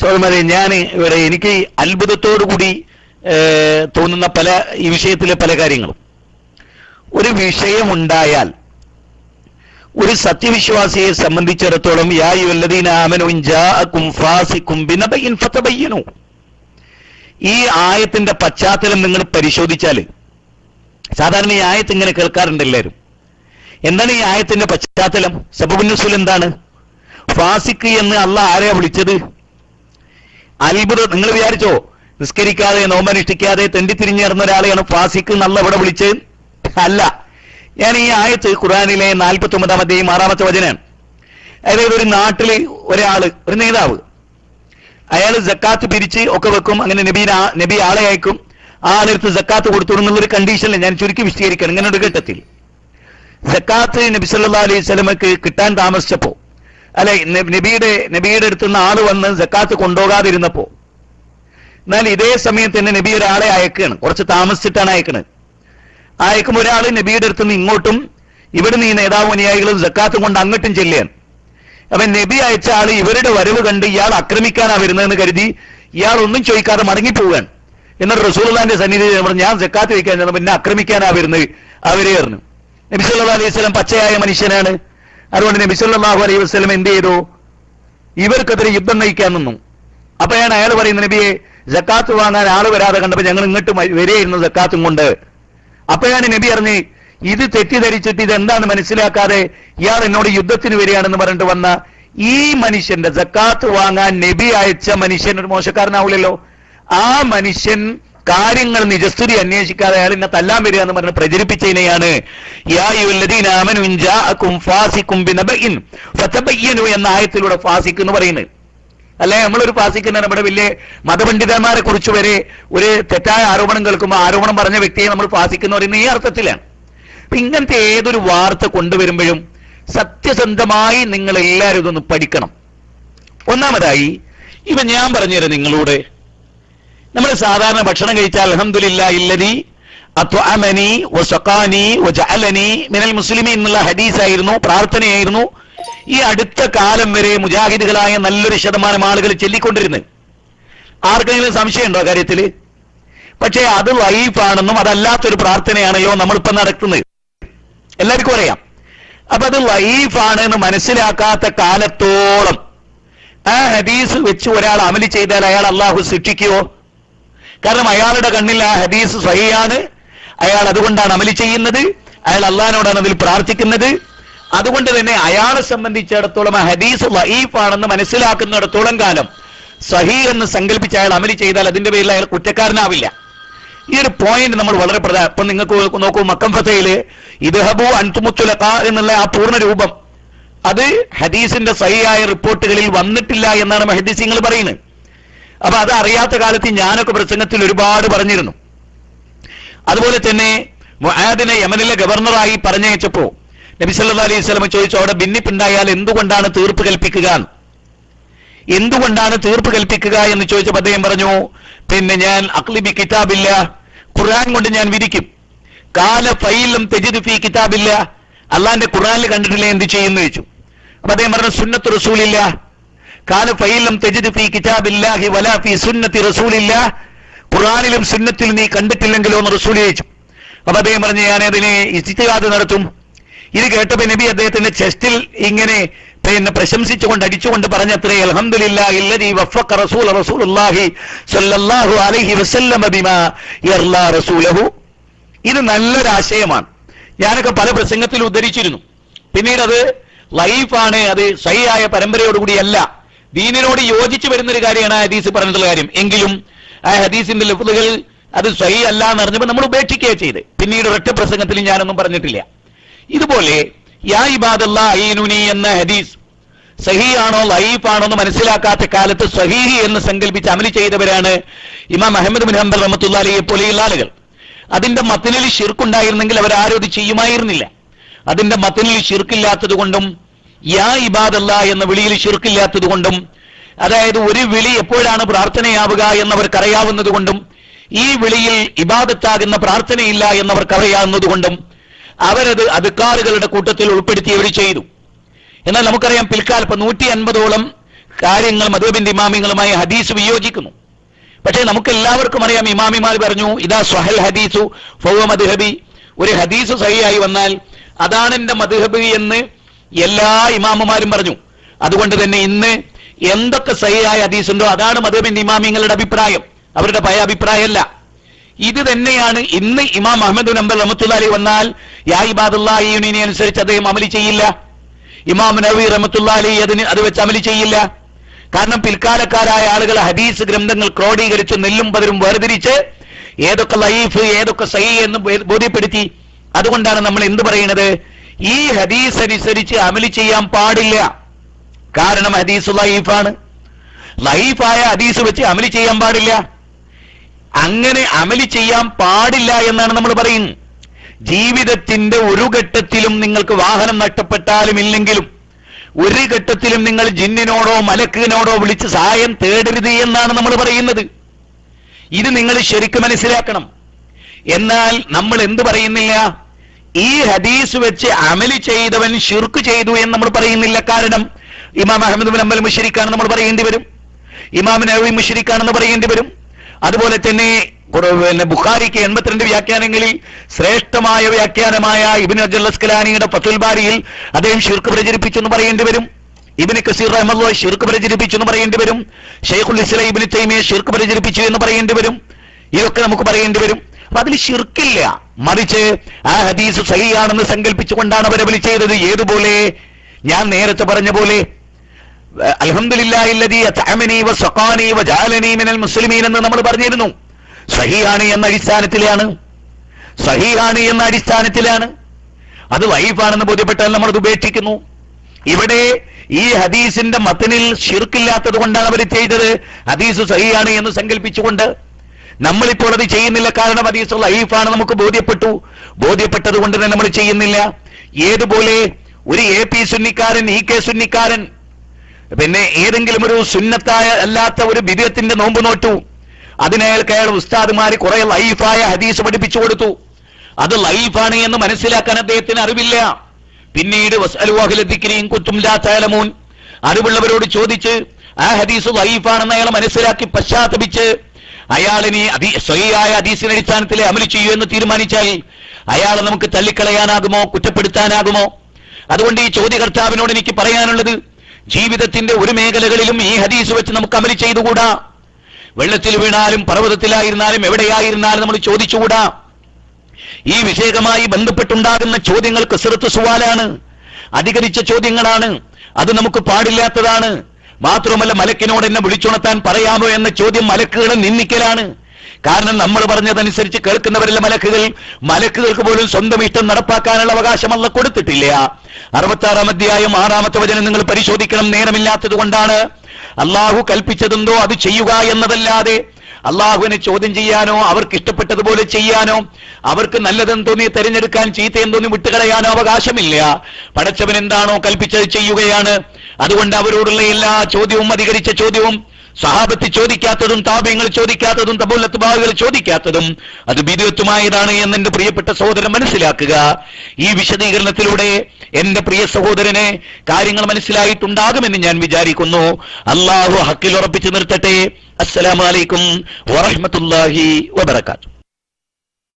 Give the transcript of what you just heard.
സോമരെ ഞാൻ ഇവിടെ എനിക്ക് അത്ഭുതത്തോടു കൂടി തോന്നുന്ന പല ഈ വിഷയത്തിലെ പല കാര്യങ്ങളും. ഒരു വിഷയമുണ്ടായാൽ ഒരു സത്യവിശ്വാസിയെ സംബന്ധിച്ചിടത്തോളം ഈ ആയത്തിന്റെ പശ്ചാത്തലം നിങ്ങൾ പരിശോധിച്ചാൽ സാധാരണ ഈ ആയത്ത് ഇങ്ങനെ കേൾക്കാറുണ്ട് എല്ലാവരും. എന്താണ് ഈ ആയത്തിന്റെ പശ്ചാത്തലം? സബബുന്നുസുൽ എന്താണ്? ഫാസിക്ക് എന്ന് അല്ല ആരെയാ വിളിച്ചത്? അത്ഭുതം. നിങ്ങൾ വിചാരിച്ചോ നിസ്കരിക്കാതെ നോമനുഷ്ഠിക്കാതെ തെണ്ടിത്തിരിഞ്ഞ് നടന്ന ഒരാളെയാണ് ഫാസിക്ക് നല്ല ഇവിടെ വിളിച്ച്. അല്ല ഞാൻ ഈ ആയത്ത് ഖുറാനിലെ നാൽപ്പത്തി ഒമ്പതാം അധ്യായം ആറാമത്തെ വചനാണ് അതായത് ഒരു നാട്ടിൽ ഒരാൾ ഒരു നേതാവ് അയാൾ ജക്കാത്ത് പിരിച്ച് ഒക്കെ വെക്കും അങ്ങനെ നബി നബി ആളെ അയക്കും. ആ ആളെടുത്ത് ജക്കാത്ത് കൊടുത്തു എന്നുള്ളൊരു കണ്ടീഷനിൽ ഞാൻ ചുരുക്കി വിശദീകരിക്കണം. ഇങ്ങനെ ഒരു ഘട്ടത്തിൽ. ജക്കാത്ത് നബി സല്ലാ അലൈഹി സ്വലമക്ക് കിട്ടാൻ താമസിച്ചപ്പോ അല്ലെ നബിയുടെ നബിയുടെ അടുത്ത് നിന്ന് ആൾ വന്ന് ജക്കാത്ത് കൊണ്ടുപോകാതിരുന്നപ്പോ. എന്നാൽ ഇതേ സമയത്ത് തന്നെ നബി ഒരാളെ അയക്കുകയാണ്. കുറച്ച് താമസിച്ചിട്ടാണ് അയക്കുന്നത് അയക്കുമ്പോൾ ഒരാൾ നബിയുടെ അടുത്ത് നിന്ന് ഇങ്ങോട്ടും ഇവിടുന്ന് ഈ നേതാവ് അനുയായികളും ജക്കാത്ത് കൊണ്ട് അങ്ങോട്ടും ചെല്ലുകയാണ്. അപ്പൊ നബി അയച്ച ആൾ ഇവരുടെ വരവ് കണ്ട് ഇയാൾ ആക്രമിക്കാനാ വരുന്നതെന്ന് കരുതി ഇയാൾ ഒന്നും ചോദിക്കാതെ മടങ്ങിപ്പോവുകയാണ്. എന്നിട്ട് റസൂൽന്റെ സന്നിധി പറഞ്ഞു ഞാൻ ജക്കാത്ത് വയ്ക്കാൻ ചെന്നപ്പോ പിന്നെ ആക്രമിക്കാനാ വരുന്നത് അവരെ പറഞ്ഞു. നബി സല്ലല്ലാഹു അലൈഹി വസല്ലം പച്ചയായ മനുഷ്യനാണ്. അതുകൊണ്ട് നബി സല്ലല്ലാഹു അലൈഹി വസ്ലം എന്ത് ചെയ്തു? ഇവർക്കെതിരെ യുദ്ധം നയിക്കാൻ നിന്നു. അപ്പോഴാണ് അയാൾ പറയുന്നത് നബിയെ ജക്കാത്ത് വാങ്ങാൻ ആൾ വരാതെ കണ്ടപ്പോൾ ഞങ്ങൾ ഇങ്ങോട്ട് വരികയായിരുന്നു ജക്കാത്തും കൊണ്ട്. അപ്പോഴാണ് നബി അറിഞ്ഞ് ഇത് തെറ്റിദ്ധരിച്ചിട്ട് ഇതെന്താണ് മനസ്സിലാക്കാതെ ഇയാൾ എന്നോട് യുദ്ധത്തിന് വരികയാണെന്ന് പറഞ്ഞിട്ട് വന്ന ഈ മനുഷ്യന്റെ ജക്കാത്ത് വാങ്ങാൻ നബി അയച്ച മനുഷ്യൻ ഒരു മോശക്കാരനാവില്ലല്ലോ ആ മനുഷ്യൻ കാര്യങ്ങൾ നിജസ്ഥിതി അന്വേഷിക്കാതെ അയാൾ എന്നെ തല്ലാൻ വരിക എന്ന് പറഞ്ഞ് പ്രചരിപ്പിച്ചതിനെയാണ് എന്ന ആയത്തിലൂടെ ഫാസിക് എന്ന് പറയുന്നത്. അല്ലെ? നമ്മളൊരു ഫാസിക്കുന്ന നമ്മുടെ വലിയ മതപണ്ഡിതന്മാരെ കുറിച്ച് വരെ ഒരു തെറ്റായ ആരോപണം കേൾക്കുമ്പോൾ ആരോപണം പറഞ്ഞ വ്യക്തിയെ നമ്മൾ ഫാസിക്കുന്ന പറയുന്ന ഈ അർത്ഥത്തിലാണ്. അപ്പൊ ഇങ്ങനത്തെ ഏതൊരു വാർത്ത കൊണ്ടുവരുമ്പോഴും സത്യസന്ധമായി നിങ്ങൾ എല്ലാവരും ഇതൊന്ന് പഠിക്കണം. ഒന്നാമതായി ഇവ ഞാൻ പറഞ്ഞുതരാം നിങ്ങളോട്. നമ്മൾ സാധാരണ ഭക്ഷണം കഴിച്ചാൽ അൽഹംദുലില്ലാ ഇല്ലതി അത്വഅമനി വസഖാനി വജഅലനി മിനൽ മുസ്ലിമീൻ എന്നുള്ള ഹദീസായിരുന്നു പ്രാർത്ഥനയായിരുന്നു. ഈ അടുത്ത കാലം വരെ മുജാഹിദുകളായ നല്ലൊരു ശതമാനം ആളുകൾ ചൊല്ലിക്കൊണ്ടിരുന്നത് ആർക്കെങ്കിലും സംശയമുണ്ടോ കാര്യത്തിൽ? പക്ഷേ അത് ലൈഫാണെന്നും അതല്ലാത്തൊരു പ്രാർത്ഥനയാണല്ലോ നമ്മളിപ്പോ നടക്കുന്നത്. എല്ലാവർക്കും അറിയാം. അപ്പൊ അത് ലൈഫാണ് എന്ന് മനസ്സിലാക്കാത്ത കാലത്തോളം ആ ഹദീസ് വെച്ച് ഒരാൾ അമലി ചെയ്താൽ അയാൾ അള്ളാഹു ശിക്ഷിക്കുവോ കാരണം അയാളുടെ കണ്ണിൽ ആ ഹദീസ് സഹിയാണ് അയാൾ അതുകൊണ്ടാണ് അമലി ചെയ്യുന്നത്. അയാൾ അള്ളഹാനോടാണ് അതിൽ പ്രാർത്ഥിക്കുന്നത്. അതുകൊണ്ട് തന്നെ അയാളെ സംബന്ധിച്ചിടത്തോളം ആ ഹദീസ് വഹീഫാണെന്ന് മനസ്സിലാക്കുന്നിടത്തോളം കാലം സഹി എന്ന് സങ്കല്പിച്ച് അയാൾ അമലി ചെയ്താൽ അതിന്റെ പേരിൽ അയാൾ കുറ്റക്കാരനാവില്ല. ഈ ഒരു പോയിന്റ് നമ്മൾ വളരെ പ്രധാന ഇപ്പൊ നിങ്ങൾക്ക് നോക്കൂ മക്കം ഫത്തയിൽ ഇദ്ഹബു അൻതുമുത്തുല എന്നുള്ള ആ പൂർണ രൂപം. അത് ഹദീസിന്റെ സഹിയായ റിപ്പോർട്ടുകളിൽ വന്നിട്ടില്ല എന്നാണ് മഹദീസിങ്ങൾ പറയുന്നത്. അപ്പൊ അത് അറിയാത്ത കാലത്ത് ഞാനൊക്കെ പ്രസംഗത്തിൽ ഒരുപാട് പറഞ്ഞിരുന്നു. അതുപോലെ തന്നെ മുആദിനെ യമനിലെ ഗവർണറായി പറഞ്ഞയച്ചപ്പോ നബി സല്ലല്ലാഹു അലൈഹി സ്വലമ ചോദിച്ചു അവിടെ ഭിന്നിപ്പുണ്ടായാൽ എന്തുകൊണ്ടാണ് തീർപ്പ് കൽപ്പിക്കുക? എന്തുകൊണ്ടാണ് തീർപ്പ് കൽപ്പിക്കുക എന്ന് ചോദിച്ചപ്പോൾ അദ്ദേഹം പറഞ്ഞു പിന്നെ ഞാൻ അക്ലിബി കിതാബില്ല ഖുർആൻ കൊണ്ട് ഞാൻ വിധിക്കും. കാല ഫൈലും തെജിദ് കിതാബില്ല. അള്ളാന്റെ ഖുർആനിൽ കണ്ടിട്ടില്ല എന്ത് ചെയ്യുന്നു ചോദിച്ചു. അപ്പൊ അദ്ദേഹം പറഞ്ഞു സുന്നത്ത് റസൂലില്ല. കാല ഫൈലം തെജിദ് ഫി കിതാബില്ലാഹി വലാ ഫി സുന്നത്തി റസൂലില്ല ഖുർആനിലും സുന്നത്തിൽ നീ കണ്ടിട്ടില്ലെങ്കിലോ എന്ന് റസൂൽ ചോദിച്ചു. അപ്പൊ അദ്ദേഹം പറഞ്ഞു ഞാൻ അതിനെ ഇസ്തിഹാദ് നടത്തും. ഇത് കേട്ടപ്പോ നബി അദ്ദേഹത്തിന്റെ ചെസ്റ്റിൽ ഇങ്ങനെ പിന്നെ പ്രശംസിച്ചുകൊണ്ട് അടിച്ചുകൊണ്ട് പറഞ്ഞത്രേ അൽഹംദുലില്ലാഹി ഇല്ലദീ വഫഖ റസൂല റസൂലുള്ളാഹി സ്വല്ലല്ലാഹു അലൈഹി വസല്ലമ ബിമാ യർലാ റസൂലഹു. ഇത് നല്ലൊരാശയമാണ്. ഞാനൊക്കെ പല പ്രസംഗത്തിൽ ഉദ്ധരിച്ചിരുന്നു. പിന്നീട് അത് ലൈഫാണ് അത് സഹിയായ പരമ്പരയോടുകൂടിയല്ല. ദീനിനോട് യോജിച്ചു വരുന്ന ഒരു കാര്യമാണ് ആ ഹദീസ് പറഞ്ഞിട്ടുള്ള കാര്യം. എങ്കിലും ആ ഹദീസിന്റെ ലഫ്ലുകൾ അത് സഹി അല്ല എന്ന് അറിഞ്ഞപ്പോൾ നമ്മൾ ഉപേക്ഷിക്കുകയാണ് ചെയ്ത്. പിന്നീട് ഒരൊറ്റ പ്രസംഗത്തിൽ ഞാനൊന്നും പറഞ്ഞിട്ടില്ല. ഇതുപോലെ യാ ഇബാദല്ല അയ്യനുനി എന്ന ഹദീസ് സഹിയാണോ ലൈഫാണോ എന്ന് മനസ്സിലാക്കാത്ത കാലത്ത് സഹീഹി എന്ന് സങ്കല്പിച്ച് അമലി ചെയ്തവരാണ് ഇമാം അഹമ്മദ് ബിൻ ഹംബൽ റഹ്മത്തുള്ള അലിയെ പോലെയുള്ള ആളുകൾ. അതിന്റെ മത്തിനിൽ ഷിർക്കുണ്ടായിരുന്നെങ്കിൽ അവർ ആരും അത് ചെയ്യുമായിരുന്നില്ല. അതിന്റെ മത്തിനിൽ ഷിർക്കില്ലാത്തത് കൊണ്ടും യാ ഇബാദല്ല എന്ന വിളിയിൽ ചുരുക്കില്ലാത്തത് കൊണ്ടും അതായത് ഒരു വിളി എപ്പോഴാണ് പ്രാർത്ഥനയാവുക എന്നവർക്കറിയാവുന്നത് കൊണ്ടും ഈ വിളിയിൽ ഇബാദത്താകുന്ന പ്രാർത്ഥനയില്ല എന്നവർക്കറിയാവുന്നത് കൊണ്ടും അവരത് അതുക്കാറുകളുടെ കൂട്ടത്തിൽ ഉൾപ്പെടുത്തി അവർ ചെയ്തു. എന്നാൽ നമുക്കറിയാം പിൽക്കാലം നൂറ്റി അൻപതോളം കാര്യങ്ങൾ മധുബിന്റെ ഇമാമിങ്ങളുമായി ഹദീസ് വിയോജിക്കുന്നു. പക്ഷേ നമുക്ക് എല്ലാവർക്കും അറിയാം ഇമാമിമാർ പറഞ്ഞു ഇതാ സ്വഹൽ ഹദീസു ഫോ മദ്ഹബി. ഒരു ഹദീസ് സഹിയായി വന്നാൽ അതാണ് എന്റെ മദ്ഹബ് എന്ന് എല്ലാ ഇമാമുമാരും പറഞ്ഞു. അതുകൊണ്ട് തന്നെ ഇന്ന് എന്തൊക്കെ സഹിയായ ഹദീസുണ്ടോ അതാണ് മധുബിന്റെ ഇമാമിങ്ങളുടെ അഭിപ്രായം. അവരുടെ പഴയ അഭിപ്രായമല്ല. ഇത് തന്നെയാണ് ഇന്ന് ഇമാം അഹമ്മദ് നമ്പർ റഹമത്തുല്ലാലി വന്നാൽ യാ ഇബാദുല്ലാഹിനെ അനുസരിച്ച് അദ്ദേഹം അമലി ചെയ്യില്ല. ഇമാം നബി റഹമത്തുല്ലാലി അതിന് അത് വെച്ച് അമലി ചെയ്യില്ല. കാരണം പിൽക്കാലക്കാരായ ആളുകൾ ഹദീസ് ഗ്രന്ഥങ്ങൾ ക്രോഡീകരിച്ച് നെല്ലും പതിരും വേർതിരിച്ച് ഏതൊക്കെ ലൈഫ് ഏതൊക്കെ സഹി എന്ന് ബോധ്യപ്പെടുത്തി. അതുകൊണ്ടാണ് നമ്മൾ എന്ത് പറയുന്നത്? ഈ ഹദീസ് അനുസരിച്ച് അമലി ചെയ്യാൻ പാടില്ല. കാരണം ഹദീസ് ലൈഫാണ്. ലൈഫായ ഹദീസ് വെച്ച് അമലി ചെയ്യാൻ പാടില്ല. അങ്ങനെ അമലി ചെയ്യാൻ പാടില്ല എന്നാണ് നമ്മൾ പറയുന്നത്. ജീവിതത്തിന്റെ ഒരു ഘട്ടത്തിലും നിങ്ങൾക്ക് വാഹനം നഷ്ടപ്പെട്ടാലും ഇല്ലെങ്കിലും ഒരു ഘട്ടത്തിലും നിങ്ങൾ ജിന്നിനോടോ മലക്കിനോടോ വിളിച്ച് സഹായം തേടരുത് എന്നാണ് നമ്മൾ പറയുന്നത്. ഇത് നിങ്ങൾ ശരിക്കും മനസ്സിലാക്കണം. എന്നാൽ നമ്മൾ എന്ത് പറയുന്നില്ല? ഈ ഹദീസ് വെച്ച് അമലി ചെയ്തവൻ ഷിർക്ക് ചെയ്തു എന്ന് നമ്മൾ പറയുന്നില്ല. കാരണം ഇമാം അഹമ്മദ് ബിൻ അമ്പൽ മുഷരിക്കാണെന്ന് നമ്മൾ പറയേണ്ടി വരും. ഇമാം നബി മുഷരിക്കാണെന്ന് പറയേണ്ടി വരും. അതുപോലെ തന്നെ പിന്നെ ബുഖാരിക്ക് എൺപത്തിരണ്ട് വ്യാഖ്യാനങ്ങളിൽ ശ്രേഷ്ഠമായ വ്യാഖ്യാനമായ ഇബിൻ അജുല്ലസ്കലാനിയുടെ അസ്കലാനിയുടെ ബാരിയിൽ അദ്ദേഹം ഷിർക്ക് പ്രചരിപ്പിച്ചു എന്ന് പറയേണ്ടി വരും. ഇബിന് കസീർ അഹമ്മദ് ഷിർക്ക് പ്രചരിപ്പിച്ചു എന്ന് പറയേണ്ടി വരും. ഷെയ്ഖുൽ ഇസ്ലാം ഇബിന് തൈമിയെ ഷിർക്ക് പ്രചരിപ്പിച്ചു എന്ന് പറയേണ്ടി വരും. ഇതൊക്കെ നമുക്ക് പറയേണ്ടി വരും. അപ്പൊ അതിൽ ഷിർക്കില്ല മറിച്ച് ആ ഹദീസ് സഹിയാണെന്ന് സങ്കല്പിച്ചുകൊണ്ടാണ് അവർ അമലി ചെയ്തത് ഏതുപോലെ? ഞാൻ നേരത്തെ പറഞ്ഞ പോലെ മുസ്ലിമീൻ എന്ന് നമ്മൾ പറഞ്ഞിരുന്നു. സഹിയാണ് എന്ന അടിസ്ഥാനത്തിലാണ്. സഹിയാണ് എന്ന അടിസ്ഥാനത്തിലാണ്. അത് വൈഫാണെന്ന് ബോധ്യപ്പെട്ടാൽ നമ്മൾ അത് ഉപേക്ഷിക്കുന്നു. ഇവിടെ ഈ ഹദീസിന്റെ മത്തനിൽ ഷിർക്കില്ലാത്തത് കൊണ്ടാണ് അവർ ചെയ്തത്. ഹദീസ് സഹിയാണ് എന്ന് സങ്കല്പിച്ചുകൊണ്ട് നമ്മളിപ്പോൾ അത് ചെയ്യുന്നില്ല. കാരണം ഹദീസ് ലൈഫാണ് നമുക്ക് ബോധ്യപ്പെട്ടു. ബോധ്യപ്പെട്ടത് കൊണ്ട് തന്നെ നമ്മൾ ചെയ്യുന്നില്ല. ഏതുപോലെ ഒരു എ പി സുന്നിക്കാരൻ ഇ കെ സുന്നിക്കാരൻ പിന്നെ ഏതെങ്കിലും ഒരു സുന്നത്തായ അല്ലാത്ത ഒരു ബിദത്തിന്റെ നോമ്പ് നോട്ടു അതിനയാൾക്ക് അയാൾ ഉസ്താദുമാര് കുറെ ലൈഫായ ഹദീസ് പഠിപ്പിച്ചു കൊടുത്തു. അത് ലൈഫാണ് എന്ന് മനസ്സിലാക്കാൻ അദ്ദേഹത്തിന് അറിവില്ല. പിന്നീട് അലുവാഹുലിക്കിനെയും കുത്തും ലാത്താലമൂൻ അറിവുള്ളവരോട് ചോദിച്ച് ആ ഹദീസ് ലൈഫാണെന്ന് അയാൾ മനസ്സിലാക്കി പശ്ചാത്തപിച്ച് അയാളിനി അതി സ്വയായ ഹദീസിന്റെ അടിസ്ഥാനത്തിൽ അമലി ചെയ്യൂ എന്ന് തീരുമാനിച്ചാൽ അയാളെ നമുക്ക് തള്ളിക്കളയാനാകുമോ കുറ്റപ്പെടുത്താനാകുമോ? അതുകൊണ്ട് ഈ ചോദ്യകർത്താവിനോട് എനിക്ക് പറയാനുള്ളത് ജീവിതത്തിന്റെ ഒരു മേഖലകളിലും ഈ ഹദീസ് വെച്ച് നമുക്ക് അമലി ചെയ്തുകൂടാ? വെള്ളത്തിൽ വീണാലും പർവതത്തിലായിരുന്നാലും എവിടെയായിരുന്നാലും നമ്മൾ ചോദിച്ചുകൂടാ? ഈ വിഷയകമായി ബന്ധപ്പെട്ടുണ്ടാകുന്ന ചോദ്യങ്ങൾ കസറത്ത് സുവാലാണ്. അധികരിച്ച ചോദ്യങ്ങളാണ്. അത് നമുക്ക് പാടില്ലാത്തതാണ്. മാത്രമല്ല മലക്കിനോട് എന്നെ വിളിച്ചുണർത്താൻ പറയാമോ എന്ന ചോദ്യം മലക്കുകളെ നിന്ദിക്കലാണ്. കാരണം നമ്മൾ പറഞ്ഞതനുസരിച്ച് കേൾക്കുന്നവരിലെ മലക്കുകൾ മലക്കുകൾക്ക് പോലും സ്വന്തം ഇഷ്ടം നടപ്പാക്കാനുള്ള അവകാശം അല്ല കൊടുത്തിട്ടില്ല. അറുപത്താറാം അധ്യായം ആറാമത്തെ വചനം നിങ്ങൾ പരിശോധിക്കണം. നേരമില്ലാത്തത് കൊണ്ടാണ് അള്ളാഹു കൽപ്പിച്ചതെന്തോ അത് ചെയ്യുക എന്നതല്ലാതെ അള്ളാഹുവിനെ ചോദ്യം ചെയ്യാനോ അവർക്ക് ഇഷ്ടപ്പെട്ടതുപോലെ ചെയ്യാനോ അവർക്ക് നല്ലതെന്ന് തോന്നി തെരഞ്ഞെടുക്കാൻ ചീത്തയെന്ന് തോന്നി വിട്ടുകളയാനോ അവകാശമില്ല. പടച്ചവൻ എന്താണോ കൽപ്പിച്ചത് ചെയ്യുകയാണ്. അതുകൊണ്ട് അവരോടുള്ള എല്ലാ ചോദ്യവും അധികരിച്ച ചോദ്യവും സഹാബത്ത് ചോദിക്കാത്തതും താപ്യങ്ങൾ ചോദിക്കാത്തതും തബോലത്ത് ഭാഗങ്ങൾ ചോദിക്കാത്തതും അത് ബിരുവത്വമായതാണ് എന്ന് എന്റെ പ്രിയപ്പെട്ട സഹോദരൻ മനസ്സിലാക്കുക. ഈ വിശദീകരണത്തിലൂടെ എന്റെ പ്രിയ സഹോദരനെ കാര്യങ്ങൾ മനസ്സിലായിട്ടുണ്ടാകുമെന്ന് ഞാൻ വിചാരിക്കുന്നു. അള്ളാഹു ഹക്കിൽ ഉറപ്പിച്ചു നിർത്തട്ടെ. അസ്സലാമലൈക്കും വറഹ്മത്തുള്ളാഹി വബറകാതുഹു.